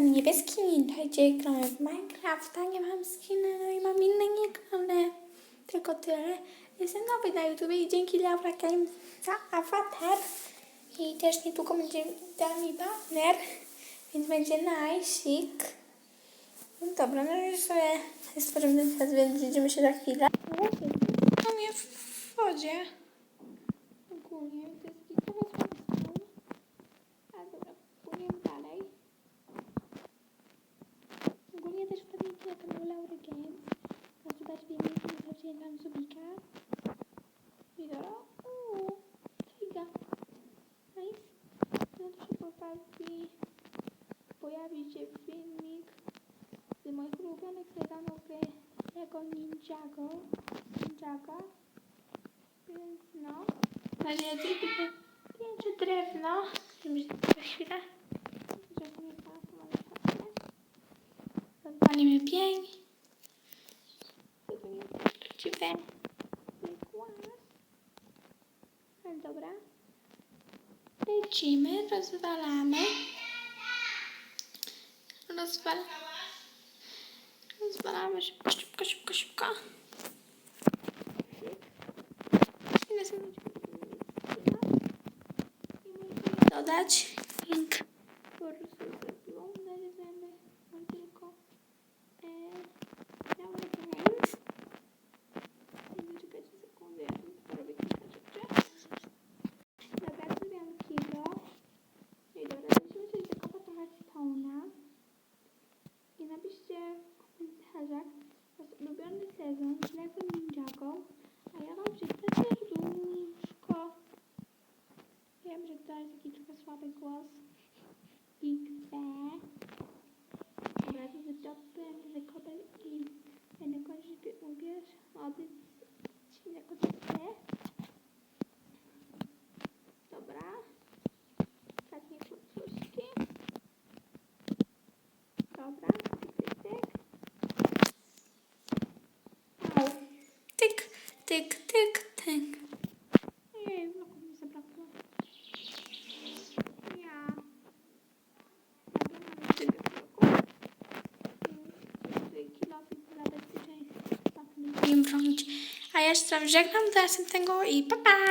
niebieski Dajcie, gramy w Minecrafta, nie mam skiny, no i mam inne niegrane. Tylko tyle. Jestem nowy na YouTube i dzięki Laura Games za awatar. I też niedługo będzie dał mi banner, więc będzie najsik. No dobra, no już sobie stworzymy świat, więc widzimy się za chwilę. No mnie w wodzie. Ogólnie, to jest taki trochę słaby stan. Ale dobra, płyniemy dalej. Ogólnie też wpadnijcie na kanał Laury Games. Zobaczcie subika. I dobra, uuu, taiga. Nice. No to się. Pojawi się filmik z moich ulubionych sezonów jako Ninjago. Ninjago. Więc no. Na razie pięciu drewno. Za chwilę. Żeby nie pasować. Zapalimy pień. To to Głaz. Ale dobra. Lecimy, rozwalamy. Rozwal... Rozwalamy szybko, szybko, szybko, szybko. Ile sobie dodać link po prostu zrobiłam naryzujemy mam tylko e, Laura Games i czekajcie sekundę ja tu robię kilka rzeczy dobra, zrobiłam kilo i dobra, lecimy coś zakopać trochę stone'a i napiszcie komentarzach wasz ulubiony sezon z Lego Ninjago a ja wam przeczytam serduszko Wiem, że to jest taki trochę słaby głos. XD. Dobra, Tyk, tyk, tyk, tyk. Ej, bloku mi zabrakło. Ja. Mamy tego bloku. Tutaj kilofik dla bezpieczeństwa. Nie bronić. A ja się z wami żegnam do następnego i pa pa!